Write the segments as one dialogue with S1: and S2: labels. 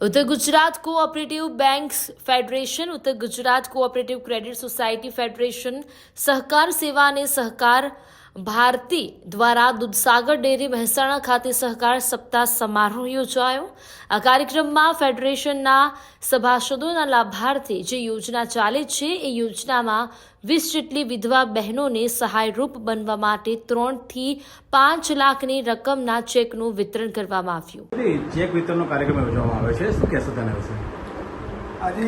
S1: ઉત્તર Gujarat cooperative banks federation ઉત્તર Gujarat cooperative credit society federation સહકાર સેવા અને સહકાર ભારતી દ્વારા દૂધસાગર ડેરી મહેસાણા ખાતે સહકાર સપ્તાહ સમારોહ યોજાયો. આ કાર્યક્રમમાં ફેડરેશનના સભાસદોના લાભાર્થી જે યોજના ચાલે છે એ યોજનામાં વીસ જેટલી વિધવા બહેનોને સહાયરૂપ બનવા માટે ત્રણથી પાંચ લાખની રકમના ચેકનું વિતરણ કરવામાં આવ્યું.
S2: ચેક વિતરણનો કાર્યક્રમ યોજવામાં આવે છે. શું કહેશો તેના વિશે?
S3: આજે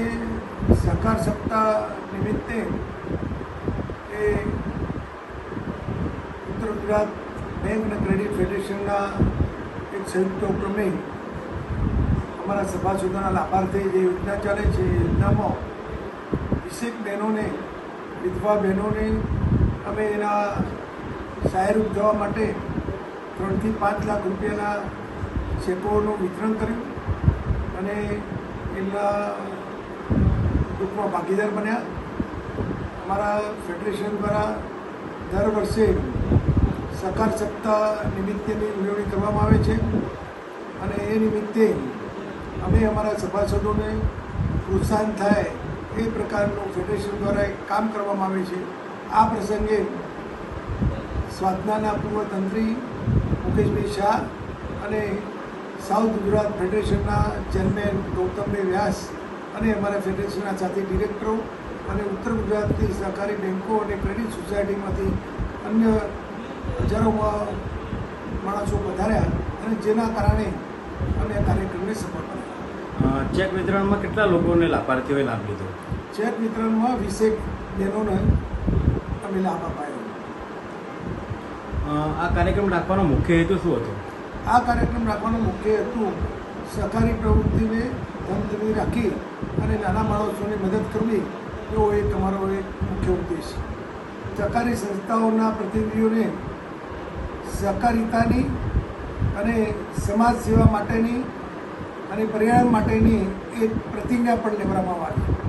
S3: સહકાર સપ્તાહ નિમિત્તે એ ગુજરાત બેંક અને ક્રેડિટ ફેડરેશનના એક સંયુક્ત ઉપક્રમે અમારા સભાસદોના લાભાર્થે જે યોજના ચાલે છે, એ યોજનામાં વીસેક બહેનોને, વિધવા બહેનોને અમે એના સહાયરૂપ થવા માટે ત્રણથી પાંચ લાખ રૂપિયાના ચેકોનું વિતરણ કર્યું અને એમના ગ્રુપમાં ભાગીદાર બન્યા. અમારા ફેડરેશન દ્વારા દર વર્ષે સહકાર સપ્તાહ નિમિત્તેની ઉજવણી કરવામાં આવે છે. અને એ નિમિત્તે અમે અમારા સભાસદોને પ્રોત્સાહન થાય એ પ્રકારનું ફેડરેશન દ્વારા એક કામ કરવામાં આવે છે. આ પ્રસંગે સ્વાધનાના પૂર્વ તંત્રી મુકેશભાઈ શાહ અને સાઉથ ગુજરાત ફેડરેશનના ચેરમેન ગૌતમભાઈ વ્યાસ અને અમારા ફેડરેશનના સાથી ડિરેક્ટરો અને ઉત્તર ગુજરાતની સહકારી બેન્કો અને ક્રેડિટ સોસાયટીમાંથી અન્ય હજારોમાં માણસો વધાર્યા અને જેના કારણે અમે આ કાર્યક્રમને સફળ
S2: ચેક વિતરણમાં કેટલા લોકોને લાભાર્થીઓએ લાભ લીધો?
S3: ચેક વિતરણમાં વીસેક બહેનોને અમે લાભ અપાયો.
S2: આ કાર્યક્રમ રાખવાનો મુખ્ય હેતુ શું હતો?
S3: આ કાર્યક્રમ રાખવાનો મુખ્ય હેતુ સહકારી પ્રવૃત્તિને ધમધમી રાખી અને નાના માણસોને મદદ કરવી. એવો એક અમારો એક મુખ્ય ઉદ્દેશ. સહકારી સંસ્થાઓના પ્રતિનિધિઓને સહકારિતાની અને સમાજ સેવા માટેની અને પર્યાવરણ માટેની એક પ્રતિજ્ઞા પણ લેવડાવવામાં આવી.